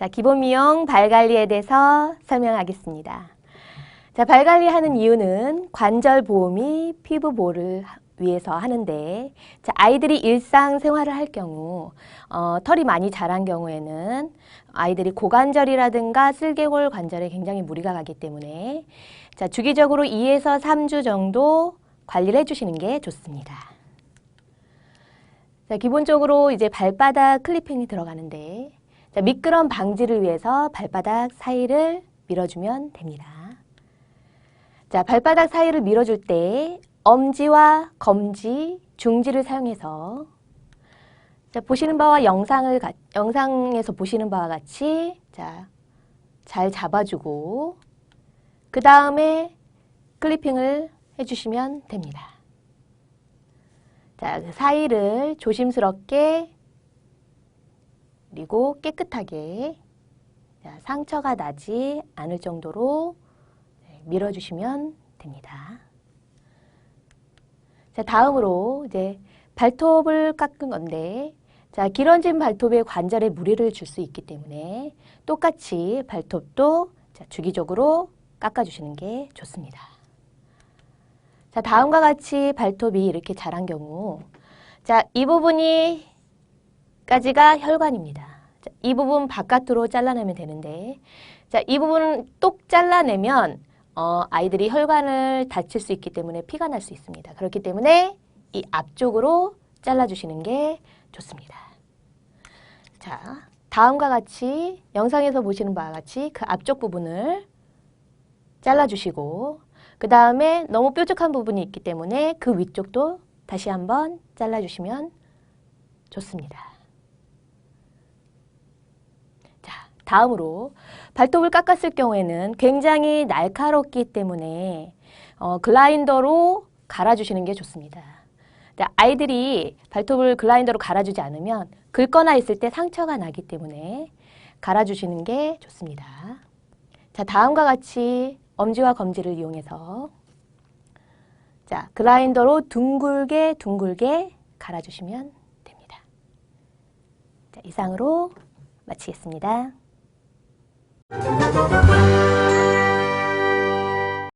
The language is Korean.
자, 기본 미용 발 관리에 대해서 설명하겠습니다. 자, 발 관리하는 이유는 관절 보호미 피부 보호를 하- 위해서 하는데, 자, 아이들이 일상 생활을 할 경우, 어, 털이 많이 자란 경우에는 아이들이 고관절이라든가 슬개골 관절에 굉장히 무리가 가기 때문에, 자, 주기적으로 2에서 3주 정도 관리를 해주시는 게 좋습니다. 자, 기본적으로 이제 발바닥 클리핑이 들어가는데, 자, 미끄럼 방지를 위해서 발바닥 사이를 밀어주면 됩니다. 자, 발바닥 사이를 밀어줄 때 엄지와 검지, 중지를 사용해서 자, 보시는 바와 영상을 가- 영상에서 보시는 바와 같이 자, 잘 잡아주고 그 다음에 클리핑을 해주시면 됩니다. 자, 그 사이를 조심스럽게 그리고 깨끗하게 자, 상처가 나지 않을 정도로 네, 밀어주시면 됩니다. 자, 다음으로 이제 발톱을 깎은 건데, 자, 길어진 발톱에 관절에 무리를 줄 수 있기 때문에 똑같이 발톱도 자, 주기적으로 깎아주시는 게 좋습니다. 자, 다음과 같이 발톱이 이렇게 자란 경우, 자, 이 부분이 까지가 혈관입니다. 자, 이 부분 바깥으로 잘라내면 되는데, 자, 이 부분 똑 잘라내면 어, 아이들이 혈관을 다칠 수 있기 때문에 피가 날 수 있습니다. 그렇기 때문에 이 앞쪽으로 잘라주시는 게 좋습니다. 자, 다음과 같이 영상에서 보시는 바와 같이 그 앞쪽 부분을 잘라주시고 그 다음에 너무 뾰족한 부분이 있기 때문에 그 위쪽도 다시 한번 잘라주시면 좋습니다. 자, 다음으로 발톱을 깎았을 경우에는 굉장히 날카롭기 때문에 어, 글라인더로 갈아주시는 게 좋습니다. 자, 아이들이 발톱을 글라인더로 갈아주지 않으면 긁거나 있을 때 상처가 나기 때문에 갈아주시는 게 좋습니다. 자, 다음과 같이 엄지와 검지를 이용해서 자, 글라인더로 둥글게 둥글게 갈아주시면 됩니다. 자, 이상으로 마치겠습니다. Música